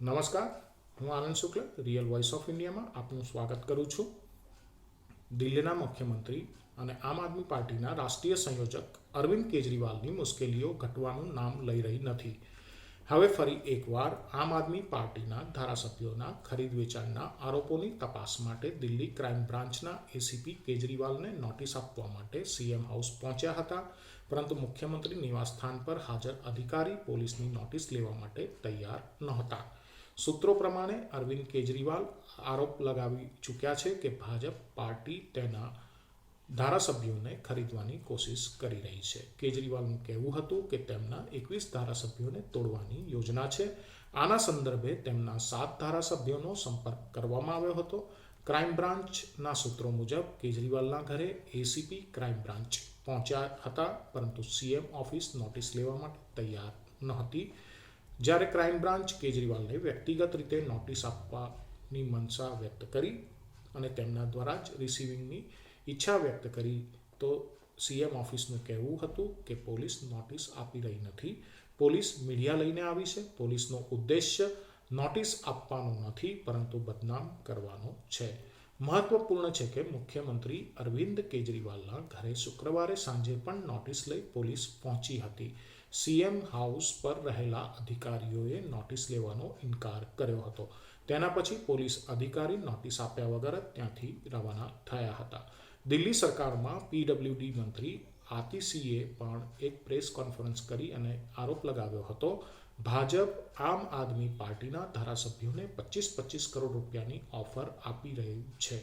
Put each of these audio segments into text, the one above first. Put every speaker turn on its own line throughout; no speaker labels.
નમસ્કાર, હું Anand Shukla real voice of ઇન્ડિયામાં આપનું સ્વાગત કરું છું. દિલ્હીના મુખ્યમંત્રી અને આમ આદમી પાર્ટીના રાષ્ટ્રીય સંયોજક અરવિંદ કેજરીવાલની મુશ્કેલીઓ ઘટવાનું નામ લઈ રહી નથી. હવે ફરી એકવાર આમ આદમી પાર્ટીના ધારાસભ્યોના ખરીદ વેચાણના આરોપોની તપાસ માટે દિલ્હી ક્રાઇમ બ્રાન્ચના એસીપી કેજરીવાલને નોટિસ આપવા માટે સીએમ હાઉસ પહોંચ્યા હતા. પરંતુ મુખ્યમંત્રી નિવાસસ્થાન પર હાજર અધિકારી પોલીસની નોટિસ લેવા માટે તૈયાર નહોતા. સૂત્રો પ્રમાણે અરવિંદ કેજરીવાલ આરોપ લગાવી ચૂક્યા છે કે ભાજપ પાર્ટી તેના ધારાસભ્યોને ખરીદવાની કોશિશ કરી રહી છે. કેજરીવાલનું કહેવું હતું કે તેમના એકવીસ ધારાસભ્યોને તોડવાની યોજના છે. આના સંદર્ભે તેમના સાત ધારાસભ્યોનો સંપર્ક કરવામાં આવ્યો હતો. ક્રાઇમ બ્રાન્ચના સૂત્રો મુજબ કેજરીવાલના ઘરે એસીપી ક્રાઇમ બ્રાન્ચ પહોંચ્યા હતા, પરંતુ સીએમ ઓફિસ નોટિસ લેવા માટે તૈયાર નહોતી જ્યારે ક્રાઇમ બ્રાન્ચ કેજરીવાલને વ્યક્તિગત રીતે નોટિસ આપવાની મનસા વ્યક્ત કરી અને તેમના દ્વારા જ રિસીવિંગની ઈચ્છા વ્યક્ત કરી, તો સીએમ ઓફિસનું કહેવું હતું કે પોલીસ નોટિસ આપી રહી નથી. પોલીસ મીડિયા લઈને આવી છે. પોલીસનો ઉદ્દેશ્ય નોટિસ આપવાનો નથી, પરંતુ બદનામ કરવાનો છે. મહત્વપૂર્ણ છે કે મુખ્યમંત્રી અરવિંદ કેજરીવાલના ઘરે શુક્રવારે સાંજે પણ નોટિસ લઈ પોલીસ પહોંચી હતી. સીએમ હાઉસ પર રહેલા અધિકારીઓએ નોટિસ લેવાનો ઇનકાર કર્યો હતો. તેના પછી પોલીસ અધિકારી નોટિસ આપ્યા વગર જ ત્યાંથી રવાના થયા હતા. દિલ્હી સરકારમાં પીડબ્લ્યુડી મંત્રી આતિશીએ પણ એક પ્રેસ કોન્ફરન્સ કરી અને આરોપ લગાવ્યો હતો, ભાજપ આમ આદમી પાર્ટીના ધારાસભ્યોને પચીસ પચીસ કરોડ રૂપિયાની ઓફર આપી રહ્યું છે.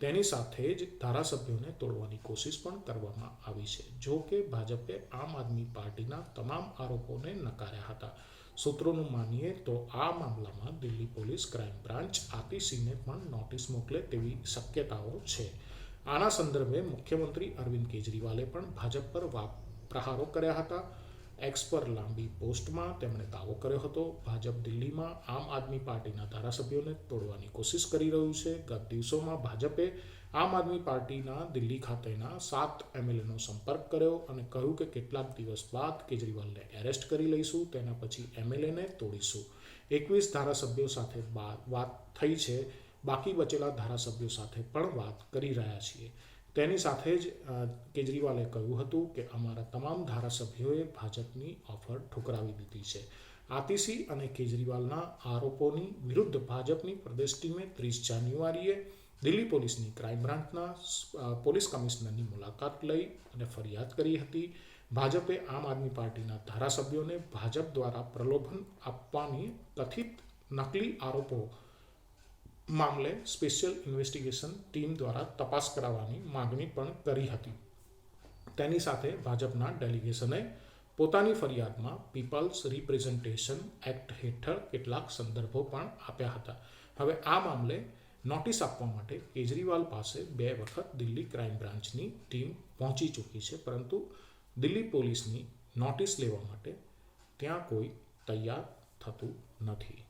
તેની સાથે જ ધારાસભ્યોને તોડવાની કોશિશ પણ કરવામાં આવી છે. જો કે ભાજપે આમ આદમી પાર્ટીના તમામ આરોપોને નકાર્યા હતા. સૂત્રોનું માનીએ તો આ મામલામાં દિલ્હી પોલીસ ક્રાઇમ બ્રાન્ચ આતિશીને પણ નોટિસ મોકલે તેવી શક્યતાઓ છે. આના સંદર્ભે મુખ્યમંત્રી અરવિંદ કેજરીવાલે પણ ભાજપ પર પ્રહારો કર્યા હતા. એક્સ પર લાંબી પોસ્ટમાં તેમણે દાવો કર્યો હતો, ભાજપ દિલ્હીમાં આમ આદમી પાર્ટીના ધારાસભ્યોને તોડવાની કોશિશ કરી રહ્યું છે. ગત દિવસોમાં ભાજપે આમ આદમી પાર્ટીના દિલ્હી ખાતેના સાત એમએલએનો સંપર્ક કર્યો અને કહ્યું કે કેટલાક દિવસ બાદ કેજરીવાલને એરેસ્ટ કરી લઈશું, તેના પછી એમએલએને તોડીશું. એકવીસ ધારાસભ્યો સાથે વાત થઈ છે. બાકી બચેલા ધારાસભ્યો સાથે પણ વાત કરી રહ્યા છીએ. તેની સાથે જ કેજરીવાલે કહ્યું હતું કે અમારા તમામ ધારાસભ્યોએ ભાજપની ઓફર ઠુકરાવી દીધી છે. આતિશી અને કેજરીવાલના આરોપોની વિરુદ્ધ ભાજપની પ્રદેશ ટીમે ત્રીસ જાન્યુઆરીએ દિલ્હી પોલીસની ક્રાઇમ બ્રાન્ચના પોલીસ કમિશનરની મુલાકાત લઈ અને ફરિયાદ કરી હતી. ભાજપે આમ આદમી પાર્ટીના ધારાસભ્યોને ભાજપ દ્વારા પ્રલોભન આપવાની કથિત નકલી આરોપો મામલે સ્પેશિયલ ઇન્વેસ્ટિગેશન ટીમ દ્વારા તપાસ કરાવવાની માગણી પણ કરી હતી. તેની સાથે ભાજપના ડેલિગેશને પોતાની ફરિયાદમાં પીપલ્સ રિપ્રેઝન્ટેશન એક્ટ હેઠળ કેટલાક સંદર્ભો પણ આપ્યા હતા. હવે આ મામલે નોટિસ આપવા માટે કેજરીવાલ પાસે બે વખત દિલ્હી ક્રાઇમ બ્રાન્ચની ટીમ પહોંચી ચૂકી છે, પરંતુ દિલ્હી પોલીસની નોટિસ લેવા માટે ત્યાં કોઈ તૈયાર થતું નથી.